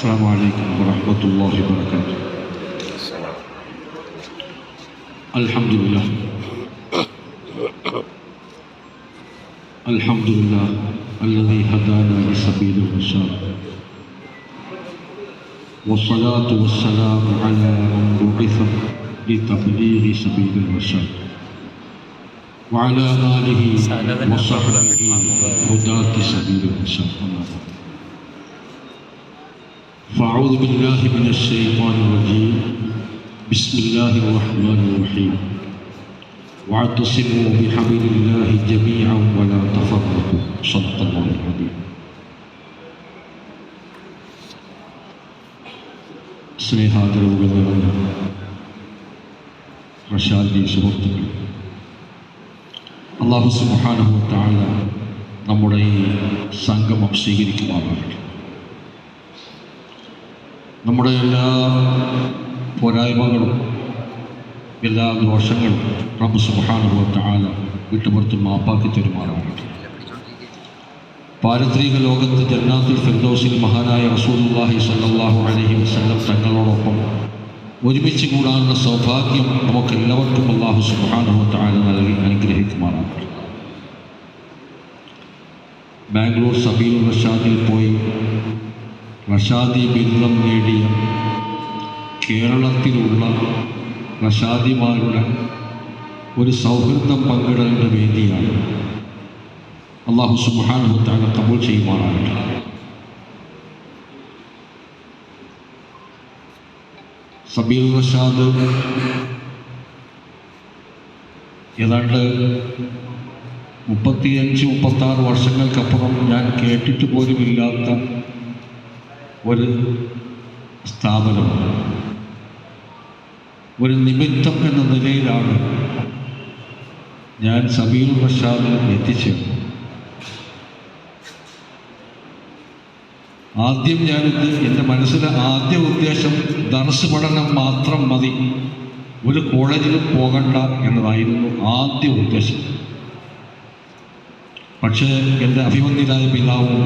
السلام عليكم ورحمة الله وبركاته. الحمد لله. الحمد لله الذي هدانا لسبيل الرشاد والصلاة والسلام على من بعث لتبليغ سبيل الرشاد وعلى آله وصحبه هداة سبيل الرشاد فأعوذ بالله من الشيطان الرجيم بسم الله الرحمن الرحيم واعتصموا بحبل الله جميعا ولا تفرقوا صدق الله العظيم സ്നേഹാദരവുകൾ നിറഞ്ഞ റഷാദി സുഹൃത്തുക്കൾ അള്ളാഹു സുബാനുഭവത്താഴ നമ്മുടെ ഈ സംഗമം സ്വീകരിക്കുമാറാകട്ടെ നമ്മുടെ എല്ലാ പോരായ്മകളും എല്ലാ ദോഷങ്ങളും റബ്ബ് തആല വിട്ടുപുറത്ത് മാപ്പാക്കി തരുമാറാകട്ടെ. പാരത്രിക ലോകത്ത് ജന്നാത്തുൽ ഫിർദൗസിൽ മഹാനായ റസൂലുള്ളാഹി സ്വല്ലല്ലാഹു അലൈഹി വസല്ലം തങ്ങളോടൊപ്പം ഒരുമിച്ച് കൂടാനുള്ള സൗഭാഗ്യം നമുക്ക് എല്ലാവർക്കും അള്ളാഹു തആല നൽകി അനുഗ്രഹിക്കുമാറാകട്ടെ. ബാംഗ്ലൂർ സബീൽ റഷാദിൽ പോയി റഷാദി ബിരുദം നേടിയ കേരളത്തിലുള്ള റഷാദിമാരുടെ ഒരു സൗഹൃദം പങ്കിടേണ്ട വേദിയാണ്. അള്ളാഹു സുബാനുഭത്താല കബൂൾ ചെയ്യുമാറാകട്ടെ. സബീർ റഷാദ് ഏതാണ്ട് മുപ്പത്തിയഞ്ച് മുപ്പത്താറ് വർഷങ്ങൾക്കപ്പുറം ഞാൻ കേട്ടിട്ട് പോലുമില്ലാത്ത ഒരു സ്ഥാപനം ഒരു നിമിത്തം എന്ന നിലയിലാണ് ഞാൻ സബീർ റഷാദ് എത്തിച്ചത്. ആദ്യം ഞാനിത് എന്റെ മനസ്സിലെ ആദ്യ ഉദ്ദേശം ധനസ് പഠനം മാത്രം മതി. ഒരു കോളേജിലും പോകണ്ട എന്നതായിരുന്നു ആദ്യ ഉദ്ദേശം. പക്ഷേ എന്റെ അഭിമന്യരായ പിതാവും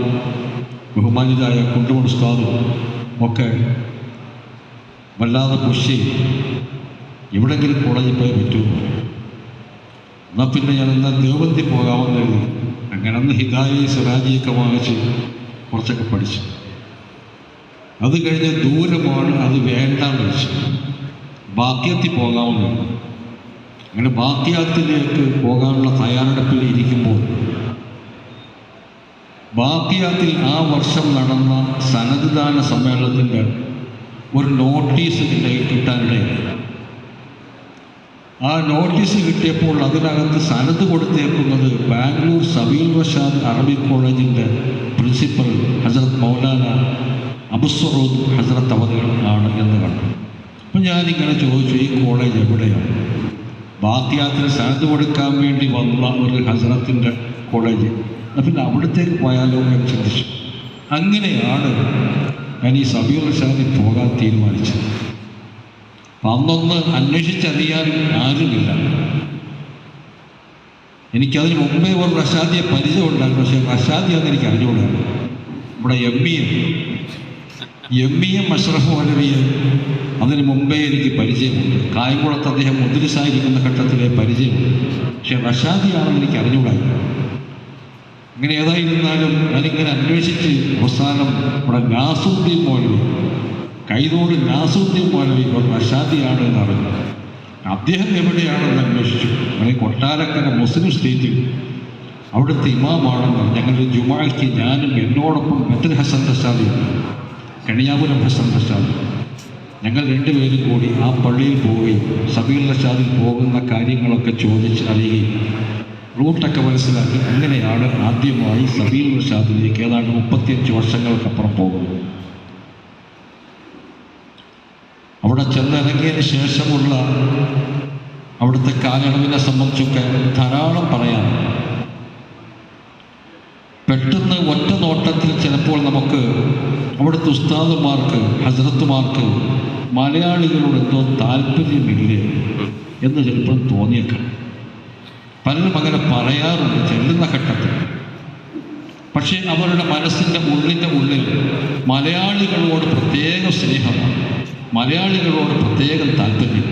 ബഹുമാനിതായ കുണ്ടുമൺ ഉസ്താദും ഒക്കെ വല്ലാതെ പുഷ് എവിടെങ്കിലും കോളേജിൽ പോയി പറ്റുമോ എന്നാൽ പിന്നെ ഞാൻ എന്നാൽ ദേവന്തി പോകാമെന്ന് എഴുതി. അങ്ങനെ അന്ന് ഹിദായി സ്വരാജിയൊക്കെ വാങ്ങിച്ച് കുറച്ചൊക്കെ പഠിച്ചു. അത് കഴിഞ്ഞ് ദൂരമാണ് അത് വേണ്ടാന്ന് വെച്ചു. ബാക്യത്തിൽ പോകാമെന്ന് അങ്ങനെ ബാക്യാത്തിലേക്ക് പോകാനുള്ള തയ്യാറെടുപ്പിൽ ഇരിക്കുമ്പോൾ ബാക്യാത്തിൽ ആ വർഷം നടന്ന സനദ്ദാന സമ്മേളനത്തിന്റെ ഒരു നോട്ടീസ് കിട്ടാനിടയായി. ആ നോട്ടീസ് കിട്ടിയപ്പോൾ അതിനകത്ത് സനത് കൊടുത്തേക്കുന്നത് ബാംഗ്ലൂർ സബീൽ വഷാദ് അറബിക് കോളേജിന്റെ പ്രിൻസിപ്പൽ ഹസരത് മൗലാന അബുസ്വറൂദ് ഹസരത്ത് അവധികൾ ആണ് എന്ന് കണ്ടു. അപ്പം ഞാനിങ്ങനെ ചോദിച്ചു ഈ കോളേജ് എവിടെയാണ്? ബാത്തിയാത്തിന് സനത് കൊടുക്കാൻ വേണ്ടി വന്ന ഒരു ഹസനത്തിന്റെ കോളേജ്. പിന്നെ അവിടത്തേക്ക് പോയാലോ എന്ന് ചിന്തിച്ചു. അങ്ങനെയാണ് ഞാൻ ഈ സബീർ റഷാദിൽ പോകാൻ തീരുമാനിച്ചത്. അന്നൊന്ന് അന്വേഷിച്ചറിയാൻ ആരുമില്ല. എനിക്കതിന് മുമ്പേ ഒരു റഷാദിയെ പരിചയമുണ്ടായിരുന്നു. പക്ഷേ പക്ഷേ റഷാദിയാന്ന് എനിക്ക് നമ്മുടെ M B M. E M Ashraf മൗലവിയെ അതിന് മുമ്പേ എനിക്ക് പരിചയമുണ്ട്. കായംകുളത്ത് അദ്ദേഹം മുദ്രസായിരിക്കുന്ന ഘട്ടത്തിലെ പരിചയമുണ്ട്. പക്ഷെ റഷാദിയാണെന്ന് എനിക്ക് അറിഞ്ഞുകൂടായിരുന്നു ഇങ്ങനെ ഏതായിരുന്നാലും ഞാനിങ്ങനെ അന്വേഷിച്ച് അവസാനം ഇവിടെ നാസുദ്ദീൻ മൗലവി കൈതോട് നാസുദ്ദീൻ മൗലവി ഇവർ റഷാദിയാണ് എന്ന് അറിഞ്ഞു. അദ്ദേഹം എവിടെയാണെന്ന് അന്വേഷിച്ചു. അങ്ങനെ കൊട്ടാരക്കര മുസ്ലിം സ്റ്റേറ്റിൽ. അവിടുത്തെ ഇമാമാണെന്ന് ഞങ്ങളുടെ ജുമാക്ക് ഞാനും എന്നോടൊപ്പം മെത്തൻ ഹസൻ റഷാദി കണിയാപുരം ഹസൻ റഷാദി ഞങ്ങൾ രണ്ടുപേരും കൂടി ആ പള്ളിയിൽ പോവുകയും സബീർ റഷാദിൽ പോകുന്ന കാര്യങ്ങളൊക്കെ ചോദിച്ച് അറിയുകയും റൂട്ടൊക്കെ മനസ്സിലാക്കി അങ്ങനെയാണ് ആദ്യമായി സബീർ റഷാദിലേക്ക് ഏതാണ്ട് മുപ്പത്തിയഞ്ച് വർഷങ്ങൾക്കപ്പുറം പോകുന്നത്. അവിടെ ചെന്നിറങ്ങിയതിന് ശേഷമുള്ള അവിടുത്തെ കാലയളവിനെ സംബന്ധിച്ചൊക്കെ ധാരാളം പറയാം. പെട്ടെന്ന് ഒറ്റ നോട്ടത്തിൽ ചിലപ്പോൾ നമുക്ക് അവിടുത്തെ ഉസ്താദുമാർക്ക് ഹസരത്തുമാർക്ക് മലയാളികളോട് എന്തോ താല്പര്യമില്ലേ എന്ന് ചിലപ്പോൾ തോന്നിയേക്കാം. പലരും അങ്ങനെ പറയാറുണ്ട് ചെല്ലുന്ന ഘട്ടത്തിൽ. പക്ഷേ അവരുടെ മനസ്സിന്റെ ഉള്ളിന്റെ ഉള്ളിൽ മലയാളികളോട് പ്രത്യേക സ്നേഹമാണ്. മലയാളികളോട് പ്രത്യേകം താല്പര്യം.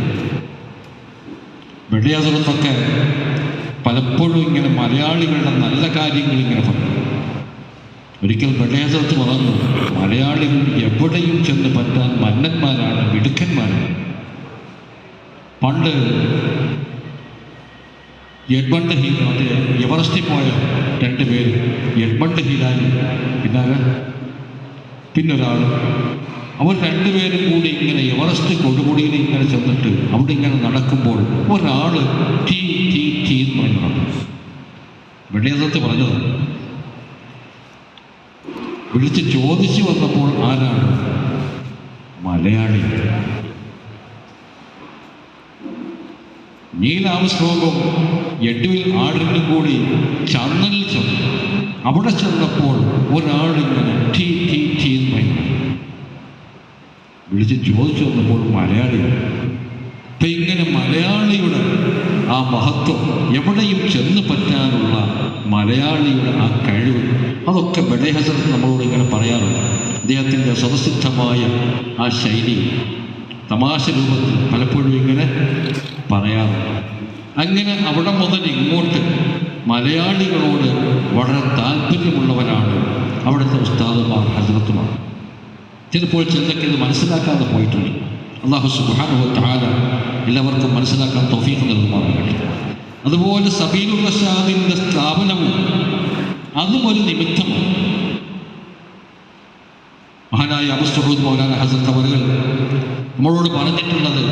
വെള്ളിയാസറത്തൊക്കെ പലപ്പോഴും ഇങ്ങനെ മലയാളികളുടെ നല്ല കാര്യങ്ങൾ ഇങ്ങനെ പറയും. ഒരിക്കൽ വെള്ളയാസറത്ത് പറഞ്ഞു മലയാളികൾ എവിടെയും ചെന്ന് പറ്റാൻ മന്നന്മാരാണ് മിടുക്കന്മാരാണ്. പണ്ട് എഡ്മണ്ട് ഹീൽ മറ്റേ എവറസ്റ്റിൽ പോയ രണ്ട് പേര് എഡ്മണ്ട് ഹീലാനും പിന്നാലെ പിന്നൊരാൾ. അവർ രണ്ടുപേരും കൂടി ഇങ്ങനെ എവറസ്റ്റ് കൊടുമുടിയിൽ ഇങ്ങനെ ചെന്നിട്ട് അവിടെ ഇങ്ങനെ നടക്കുമ്പോൾ ഒരാൾ ടീ ടീ ടീ എന്ന് പറഞ്ഞു വെള്ളിയസത്ത് പറഞ്ഞതാണ്. വിളിച്ച് ചോദിച്ചു വന്നപ്പോൾ ആരാണ്? മലയാളി. നീലാംസ്ട്രോങ്ങും എഡ്വിൽ ആടിനും കൂടി ചന്നലിൽ ചെന്നു. അവിടെ ചെന്നപ്പോൾ ഒരാളിങ്ങനെ ടീ ടീ ടീ എന്ന് വിളിച്ച് ചോദിച്ചു വന്നപ്പോൾ മലയാളിയാണ് അപ്പം ഇങ്ങനെ മലയാളിയുടെ ആ മഹത്വം എവിടെയും ചെന്ന് പറ്റാനുള്ള മലയാളിയുടെ അതൊക്കെ ബഡേഹസൻ നമ്മളോട് ഇങ്ങനെ പറയാറുണ്ട്. അദ്ദേഹത്തിന്റെ സ്വതസിദ്ധമായ ആ ശൈലി തമാശ രൂപത്തിൽ പലപ്പോഴും ഇങ്ങനെ പറയാറുണ്ട്. അങ്ങനെ അവിടെ മുതൽ ഇങ്ങോട്ട് മലയാളികളോട് വളരെ താല്പര്യമുള്ളവരാണ് അവിടുത്തെ ഉസ്താദുമാർ ഹസരത്തുമാർ ചിലപ്പോൾ ചിലർക്ക് ഇത് മനസ്സിലാക്കാതെ പോയിട്ടുണ്ട്. അള്ളാഹു സുബാനുവ താല എല്ലാവർക്കും മനസ്സിലാക്കാൻ തൗഫീഖ് നൽകുമാറാകട്ടെ. അതുപോലെ സബീലുൽ റഷാദിന്റെ സ്ഥാപനവും അതും ഒരു നിമിത്തമാണ് മഹാനായ അബുസ്തുഹൂദ് മൗലാന ഹസൻ അവരുകൾ നമ്മളോട് പറഞ്ഞിട്ടുള്ളത്